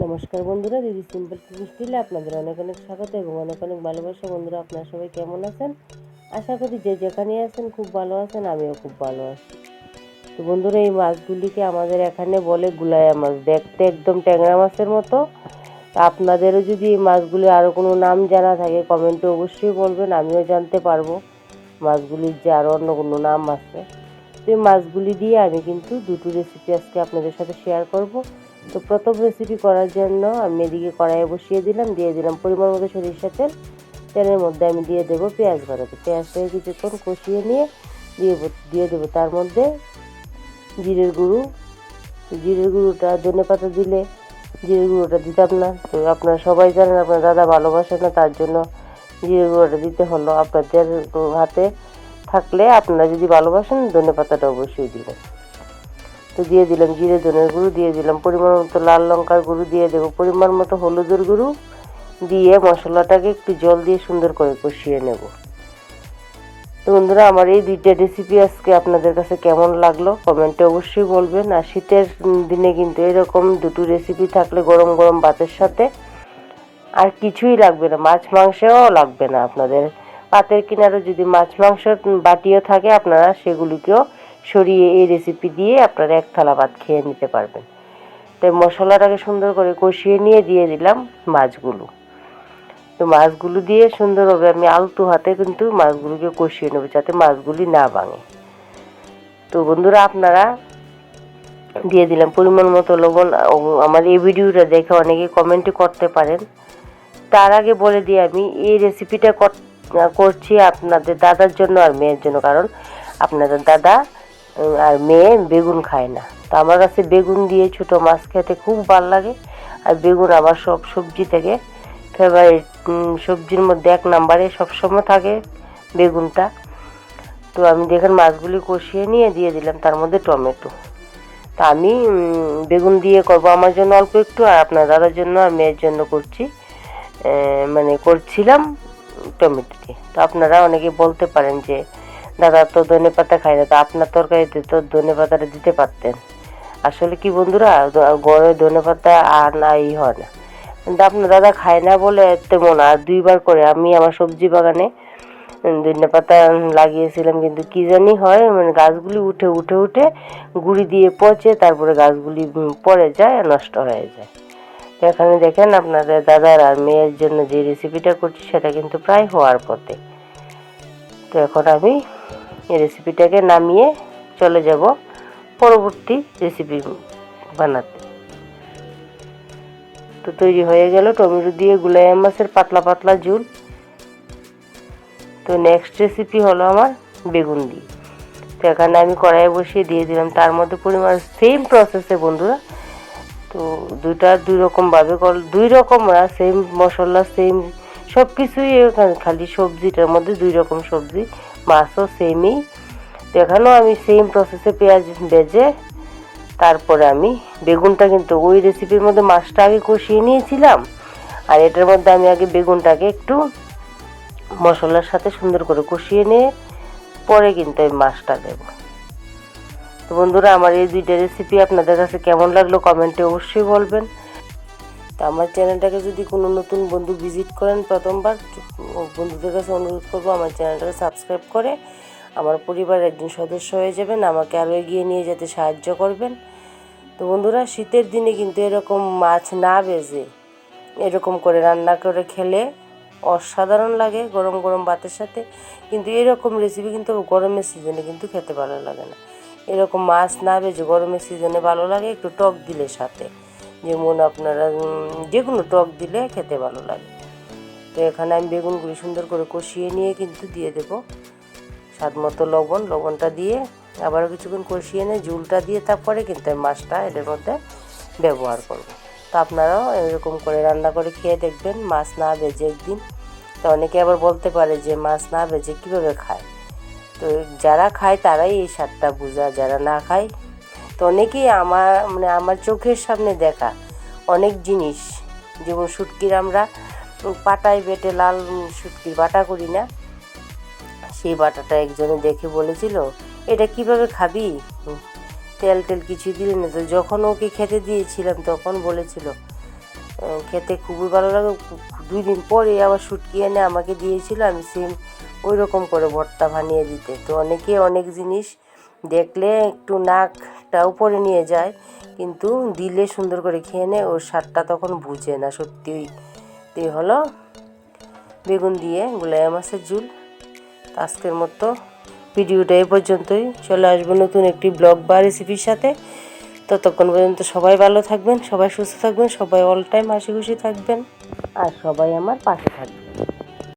নমস্কার বন্ধুরা, দিদি সিম্পল কুকিং স্টিলে আপনাদের অনেক অনেক স্বাগত এবং অনেক অনেক ভালোবাসা। বন্ধুরা, আপনারা সবাই কেমন আছেন? আশা করি যে যেখানে আছেন খুব ভালো আছেন, আমিও খুব ভালো আছি। তো বন্ধুরা, এই মাছগুলিকে আমাদের এখানে বলে গুলায়া মাছ, দেখতে একদম ট্যাংরা মাছের মতো। আপনাদেরও যদি এই মাছগুলি আরও কোনো নাম জানা থাকে, কমেন্টে অবশ্যই বলবেন, আমিও জানতে পারব মাছগুলির যে আরও অন্য কোনো নাম আছে। তো এই মাছগুলি দিয়ে আমি কিন্তু দুটো রেসিপি আজকে আপনাদের সাথে শেয়ার করব। তো প্রথম রেসিপি করার জন্য আমি এদিকে কড়াইয়ে বসিয়ে দিলাম, দিয়ে দিলাম পরিমাণ মতো সরিষা তেল। তেলের মধ্যে আমি দিয়ে দেবো পেঁয়াজ বাড়াতে পেঁয়াজটাকে কিছুক্ষণ কষিয়ে নিয়ে দিয়ে দিয়ে দেবো। তার মধ্যে জিরের গুঁড়ো। জিরের গুঁড়োটা, ধনে পাতা দিলে জিরের গুঁড়োটা দিতাম না। তো আপনারা সবাই জানেন, আপনার দাদা ভালোবাসে না, তার জন্য জিরের গুঁড়োটা দিতে হলো। আপনাদের হাতে থাকলে আপনারা যদি ভালোবাসেন, ধনে পাতাটা অবশ্যই দিবেন। তো দিয়ে দিলাম জিরে ধনের গুঁড়ো, দিয়ে দিলাম পরিমাণ মতো লাল লঙ্কার গুঁড়ো, দিয়ে দেবো পরিমাণ মতো হলুদের গুঁড়ো, দিয়ে মশলাটাকে একটু জল দিয়ে সুন্দর করে কষিয়ে নেব। তো বন্ধুরা, আমার এই দুইটা রেসিপি আজকে আপনাদের কাছে কেমন লাগল কমেন্টে অবশ্যই বলবেন। আর শীতের দিনে কিন্তু এরকম দুটো রেসিপি থাকলে গরম গরম ভাতের সাথে আর কিছুই লাগবে না, মাছ মাংসও লাগবে না আপনাদের। পাতের কিনারে যদি মাছ মাংস বাটিও থাকে আপনারা সেগুলিকেও সরিয়ে এই রেসিপি দিয়ে আপনারা এক থালা ভাত খেয়ে নিতে পারবেন। তাই মশলাটাকে সুন্দর করে কষিয়ে নিয়ে দিয়ে দিলাম মাছগুলো। তো মাছগুলো দিয়ে সুন্দরভাবে আমি আলতু হাতে কিন্তু মাছগুলোকে কষিয়ে নেব যাতে মাছগুলি না ভাঙে। তো বন্ধুরা আপনারা দিয়ে দিলাম পরিমাণ মতো লবণ আমার এই ভিডিওটা দেখে অনেকে কমেন্টে করতে পারেন। তার আগে বলে দিই আমি, এই রেসিপিটা করছি আপনাদের দাদার জন্য আর মেয়ের জন্য। কারণ আপনাদের দাদা আর মেয়ে বেগুন খায় না। তো আমার কাছে বেগুন দিয়ে ছোটো মাছ খেতে খুব ভালো লাগে। আর বেগুন আমার সব সবজি থেকে ফেভারিট সবজির মধ্যে এক নাম্বারে সবসময় থাকে বেগুনটা। তো আমি দেখেন মাছগুলি কষিয়ে নিয়ে দিয়ে দিলাম, তার মধ্যে টমেটো। তা আমি বেগুন দিয়ে করব আমার জন্য অল্প একটু, আর আপনার দাদার জন্য আর মেয়ের জন্য করছি মানে করছিলাম টমেটো দিয়ে। তো আপনারা অনেকে বলতে পারেন যে দাদা, তো ধনে পাতা খায় না, তো আপনার তরকারিতে তো ধনে পাতাটা দিতে পারতেন। আসলে কি বন্ধুরা গড়ে ধনে পাতা আর নাই, হয় না। কিন্তু আপনার দাদা খায় না বলে তেমন, আর দুইবার করে আমি আমার সবজি বাগানে ধনে পাতা লাগিয়েছিলাম, কিন্তু কি জানি হয় মানে গাছগুলি উঠে উঠে উঠে গুড়ি দিয়ে পচে, তারপরে গাছগুলি পড়ে যায় নষ্ট হয়ে যায়। এখানে দেখেন আপনাদের দাদার আর মেয়ের জন্য যে রেসিপিটা করছি, সেটা কিন্তু প্রায় হওয়ার পথে। তো এখন আমি এই রেসিপিটাকে নামিয়ে চলে যাব পরবর্তী রেসিপি বানাতে। তো তৈরি হয়ে গেল টমেটো দিয়ে গুলাইয়া মাছের পাতলা পাতলা ঝুল। তো নেক্সট রেসিপি হলো আমার বেগুন দিয়ে। তো এখানে আমি কড়াইয়ে বসিয়ে দিয়ে দিলাম। তার মধ্যে পরিমাণ সেম প্রসেসে বন্ধুরা। তো দুইটা দুই রকমভাবে কর দুই রকম না সেম মশলা সেম সব কিছুই খালি সবজিটার মধ্যে দুই রকম সবজি মাছও সেমই এখানেও আমি সেম প্রসেসে পেঁয়াজ ভেজে, তারপরে আমি বেগুনটা কিন্তু ওই রেসিপির মধ্যে মাছটা আগে কষিয়ে নিয়েছিলাম, আর এটার মধ্যে আমি আগে বেগুনটাকে একটু মশলার সাথে সুন্দর করে কষিয়ে নিয়ে পরে কিন্তু আমি মাছটা দেব। তো বন্ধুরা, আমার এই দুইটা রেসিপি আপনাদের কাছে কেমন লাগল কমেন্টে অবশ্যই বলবেন। তো আমার চ্যানেলটাকে যদি কোনো নতুন বন্ধু ভিজিট করেন প্রথমবার বন্ধুদের কাছে অনুরোধ করব আমার চ্যানেলটাকে সাবস্ক্রাইব করে আমার পরিবারের একজন সদস্য হয়ে যাবেন, আমাকে আরও এগিয়ে নিয়ে যেতে সাহায্য করবেন। তো বন্ধুরা, শীতের দিনে কিন্তু এরকম মাছ না বেজে এরকম করে রান্না করে খেলে অসাধারণ লাগে গরম গরম ভাতের সাথে। কিন্তু এরকম রেসিপি কিন্তু গরমের সিজনে কিন্তু খেতে ভালো লাগে না। এরকম মাছ না বেজে গরমের সিজনে ভালো লাগে, একটু টক দিলে সাথে। যেমন আপনারা যে কোনো টক দিলে খেতে ভালো লাগে। তো এখানে আমি বেগুনগুলি সুন্দর করে কষিয়ে নিয়ে কিন্তু দিয়ে দেব। স্বাদ মতো লবণ, লবণটা দিয়ে আবারও কিছুক্ষণ কষিয়ে নিয়ে ঝুলটা দিয়ে তারপরে কিন্তু আমি মাছটা এদের মধ্যে ব্যবহার করব। তো আপনারাও এরকম করে রান্না করে খেয়ে দেখবেন, মাছ না ভেজে একদিন। তো অনেকে আবার বলতে পারে যে মাছ না ভেজে কীভাবে খায়? তো যারা খায় তারাই এই স্বাদটা বোঝা যারা না খায় তো অনেকেই আমার মানে আমার চোখের সামনে দেখা অনেক জিনিস। যেমন শুটকির আমরা পাটায় বেটে লাল শুটকির বাটা করি না। সেই বাটাটা একজনে দেখে বলেছিল, এটা কীভাবে খাবি? তেল টেল কিছু দিলি না। তো যখন ওকে খেতে দিয়েছিলাম, তখন বলেছিল খেতে খুবই ভালো লাগে। দুই দিন পরে আবার শুটকি এনে আমাকে দিয়েছিল, আমি সেম ওই রকম করে ভর্তা বানিয়ে দিতে। তো অনেকে অনেক জিনিস দেখলে একটু নাকটা উপরে নিয়ে যায়, কিন্তু দিলে সুন্দর করে খেয়ে নেয়, ওর স্বাদটা তখন বুঝে না সত্যি তো হলো বেগুন দিয়ে গুলাই মাছের ঝুল। আজকের মতো ভিডিওটা এ পর্যন্তই। চলে আসব নতুন একটি ব্লগ বা রেসিপির সাথে। ততক্ষণ পর্যন্ত সবাই ভালো থাকবেন, সবাই সুস্থ থাকবেন, সবাই অল টাইম হাসি খুশি থাকবেন, আর সবাই আমার পাশে থাকবেন।